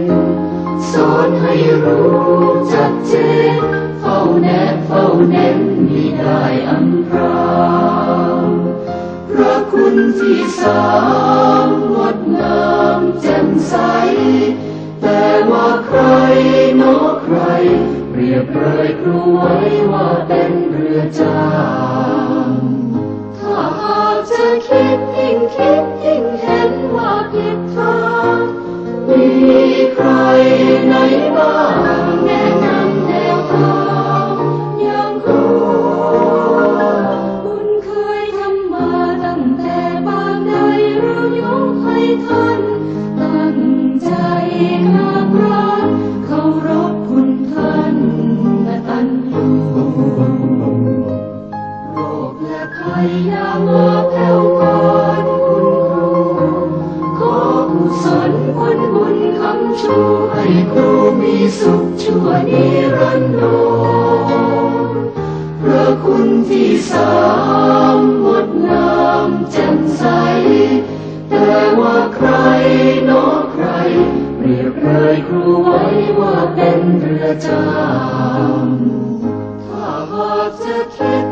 น สอนให้รู้จักเจน เฝ้าแนบเฝ้าเน้นมิได้อำพรางพระคุณที่สามงดงามแจ่มใส แต่ว่าใครนอใครเปรียบเลยครูไว้ว่าเป็นเรือจ้างถ้าหากจะคิดยิ่งคิดยิ่งเห็นว่าผิดทาง มีใครไหน คุณที่สามงดงามแจ่มใส แต่ว่าใครเนอใคร เรียบเรยครูไว้ว่าเป็นเรือจามถ้าหากจะคิด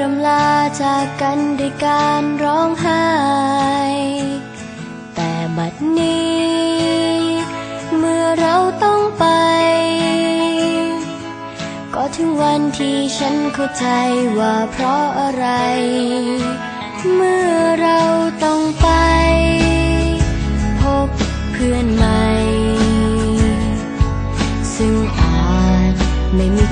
รำลาจากกันด้วยการร้องไห้ แต่บัดนี้ เมื่อเราต้องไป ก็ถึงวันที่ฉันเข้าใจว่าเพราะอะไร เมื่อเราต้องไป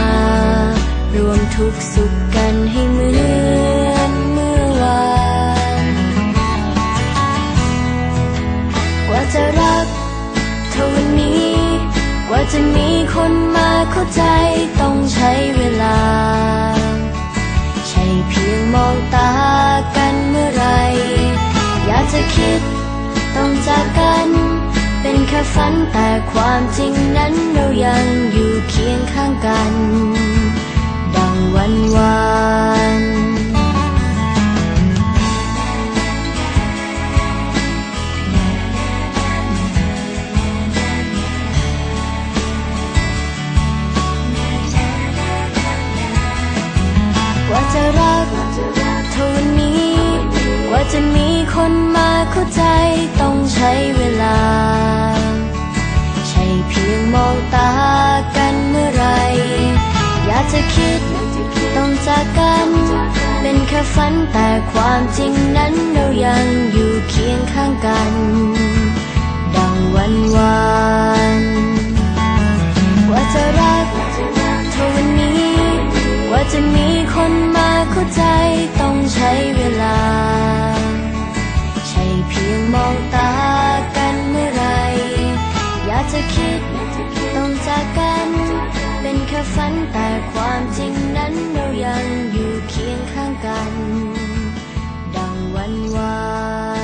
มา รวมทุกสุขกันให้เหมือนเมื่อวาน กว่าจะรักเท่าวันนี้ กว่าจะมีคนมาเข้าใจต้องใช้เวลา ใช่เพียงมองตากันเมื่อไร อยากจะคิดต้องจากกัน เป็นแค่ฝันแต่ความจริงนั้นเรายังอยู่เคียงข้างกัน ดังวันวานกว่าจะรักเท่านี้ กว่าจะมีคนมาเข้าใจต้องใช้เวลา ตากันเมื่อไรอยากจะคิดต้องจากกัน เป็นแค่ฝันแต่ความจริงนั้นเรายังอยู่เคียงข้างกัน ดังวันวานว่าจะรักเท่านี้กว่าจะมีคนมาเข้าใจต้องใช้เวลา ใช่เพียงมองตากันเมื่อไรอยากจะคิด กกัน เป็นแค่ฝันแต่ความจริงนั้นเรายังอยู่เคียงข้างกัน ดังวันวาน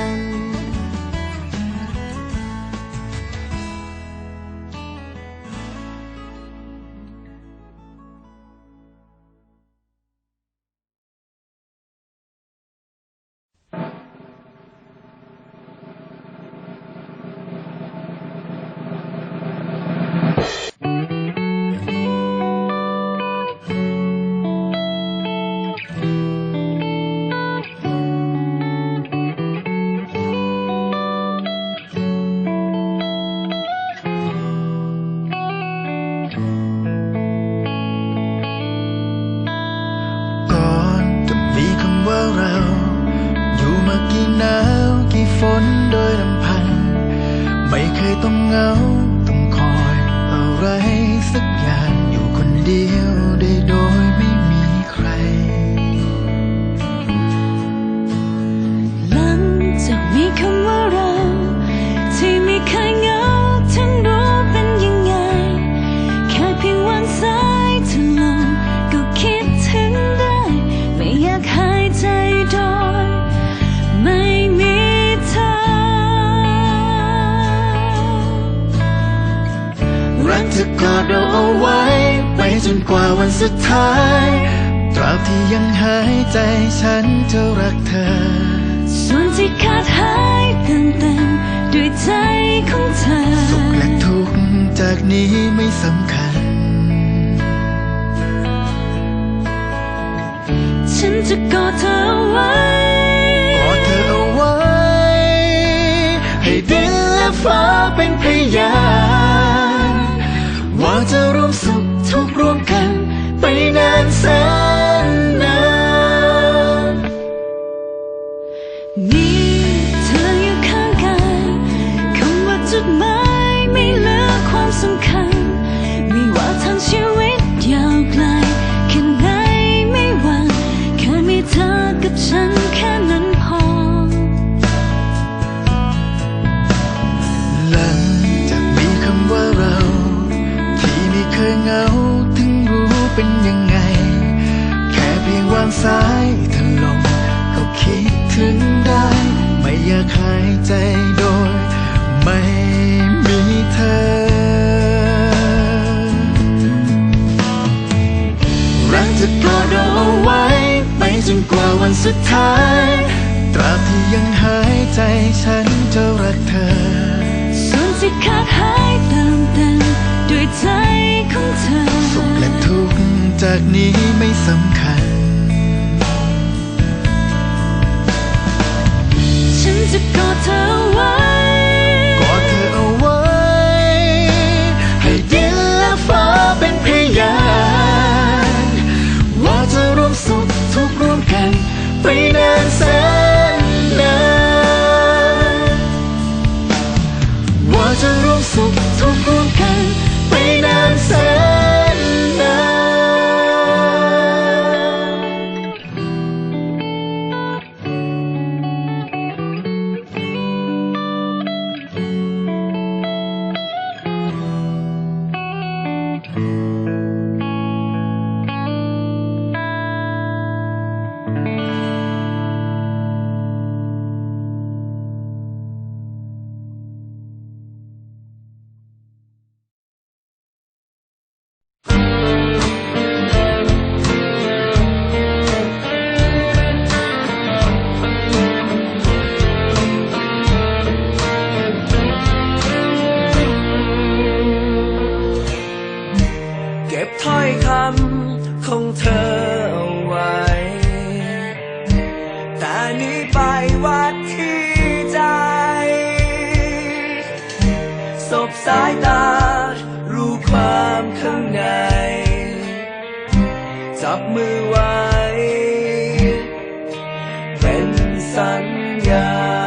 ไม่เคยต้องเหงา นกว่าวันสุดท้ายตราบที่ยังหายใจฉันจะรักเธอ ส่วนที่ขาดหายเติมเต็มด้วยใจของเธอ สุขและทุกข์จากนี้ไม่สำคัญ ฉันจะกอดเธอเอาไว้กอดเธอเอาไว้ ให้ดินและฟ้าเป็นพยานว่าจะร่วมสุขทุกข์ แสนนานมีเธออยู่ข้างกายคำว่าจุดหมายไม่เหลือความสำคัญ ไม่ว่าทางชีวิตยาวไกลแค่ไหนไม่หวั่นแค่มีเธอกับฉันแค่นั้นพอ หลังจากมีคำว่าเรา ที่ไม่เคยเหงาถึงรู้เป็นยังไง สายเธอลงก็คิดถึงได้ ไม่อยากหายใจโดย ไม่มีเธอ รักจะกอดเราเอาไว้ไปจนกว่าวันสุดท้าย ตราบที่ยังหายใจฉันจะรักเธอส่วนที่ขาดหายเติมเต็มด้วยใจของเธอ สุขและทุกข์จากนี้ไม่สำคัญ สั